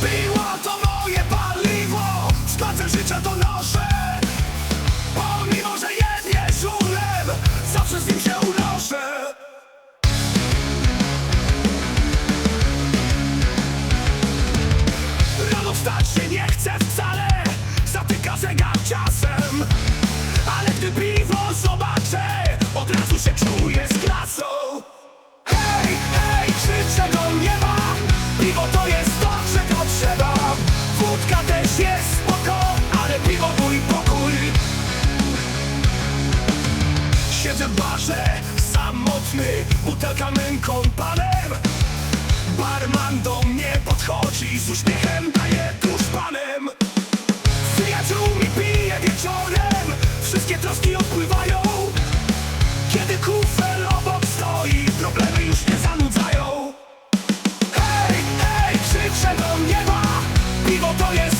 Było to moje paliwo. Spacer życia to noszę Pomimo, że jednie żulem Zawsze z nim się unoszę. Rano wstać się nie chce wcale Zatyka zegar czasem. Ale gdy piwo zobaczę Od razu się czuję z klasą. Hej, hej, krzyczę do nieba Piwo to jest Siedzę w barze, samotny Butelka męką panem. Barman do mnie podchodzi Z uśmiechem daje tuż panem. Z przyjaciółmi piję wieczorem Wszystkie troski odpływają. Kiedy kufel obok stoi Problemy już nie zanudzają. Hej, hej, krzyczę do nieba Piwo to jest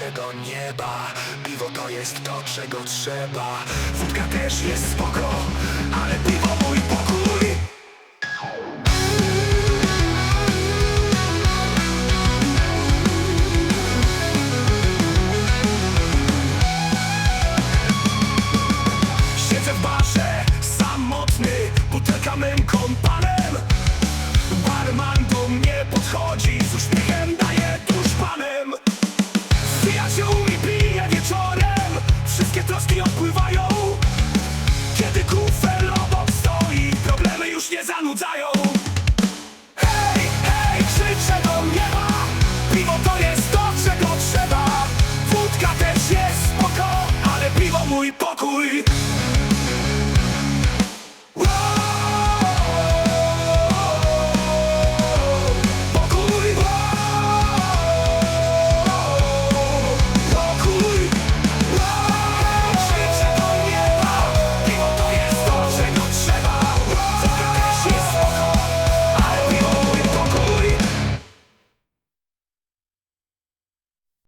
do nieba? Piwo to jest to, czego trzeba. Wódka też jest spoko Ale piwo mój pokój